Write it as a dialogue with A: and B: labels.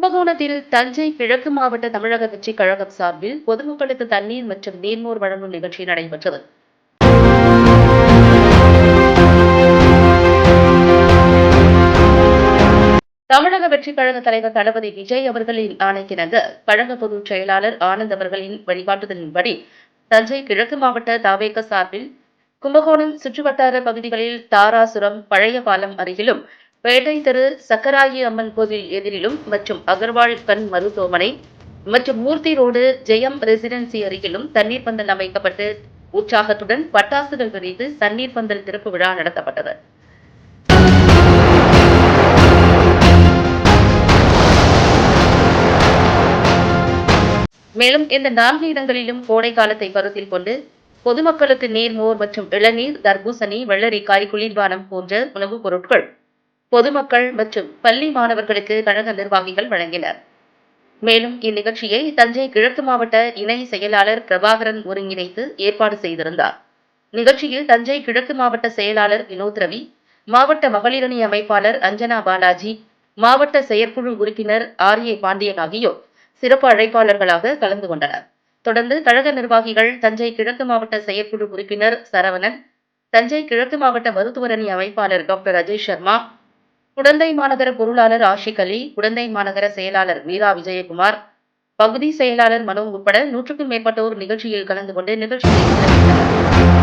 A: கும்பகோணத்தில் தஞ்சை கிழக்கு மாவட்ட தமிழக கட்சி கழகம் சார்பில் பொதுமக்களுக்கு தண்ணீர் மற்றும் நீர்மோர் வழங்கும் நிகழ்ச்சி நடைபெற்றது. தமிழக வெற்றி கழக தலைவர் தளபதி விஜய் அவர்களின் ஆணைக்கிணங்க கழக பொதுச் செயலாளர் ஆனந்த் அவர்களின் வழிகாட்டுதலின்படி தஞ்சை கிழக்கு மாவட்ட தாவேக சார்பில் கும்பகோணம் சுற்றுவட்டார பகுதிகளில் தாராசுரம் பழைய பாலம் அருகிலும் பேட்டை தெரு சக்கராயி அம்மன் கோவில் எதிரிலும் மற்றும் அகர்வால் கண் மருத்துவமனை மற்றும் மூர்த்தி ரோடு ஜெயம் ரெசிடென்சி அருகிலும் தண்ணீர் பந்தல் அமைக்கப்பட்டு உற்சாகத்துடன் பட்டாசுகள் வெடித்து தண்ணீர் பந்தல் திறப்பு விழா நடத்தப்பட்டது. மேலும் இந்த நான்கு இடங்களிலும் கோடை காலத்தை கருத்தில் கொண்டு பொதுமக்களுக்கு நீர்மோர் மற்றும் இளநீர் தர்பூசணி வெள்ளரிக்காய் குளிர்பானம் போன்ற உணவுப் பொருட்கள் பொதுமக்கள் மற்றும் பள்ளி மாணவர்களுக்கு கழக நிர்வாகிகள் வழங்கினர். மேலும் இந்நிகழ்ச்சியை தஞ்சை கிழக்கு மாவட்ட இணை செயலாளர் பிரபாகரன் ஒருங்கிணைத்து ஏற்பாடு செய்திருந்தார். நிகழ்ச்சியில் தஞ்சை கிழக்கு மாவட்ட செயலாளர் வினோத் ரவி மாவட்ட மகளிரணி அமைப்பாளர் அஞ்சனா பாலாஜி மாவட்ட செயற்குழு உறுப்பினர் ஆர் ஏ பாண்டியன் ஆகியோர் சிறப்பு அழைப்பாளர்களாக கலந்து கொண்டனர். தொடர்ந்து கழக நிர்வாகிகள் தஞ்சை கிழக்கு மாவட்ட செயற்குழு உறுப்பினர் சரவணன் தஞ்சை கிழக்கு மாவட்ட மருத்துவரணி அமைப்பாளர் டாக்டர் அஜய் சர்மா குடந்தை மாநகர பொருளாளர் ஆஷிக் அலி குடந்தை மாநகர செயலாளர் மீரா விஜயகுமார் பகுதி செயலாளர் மனோ உட்பட நூற்றுக்கும் மேற்பட்டோர் நிகழ்ச்சியில் கலந்து கொண்டு நிகழ்ச்சியை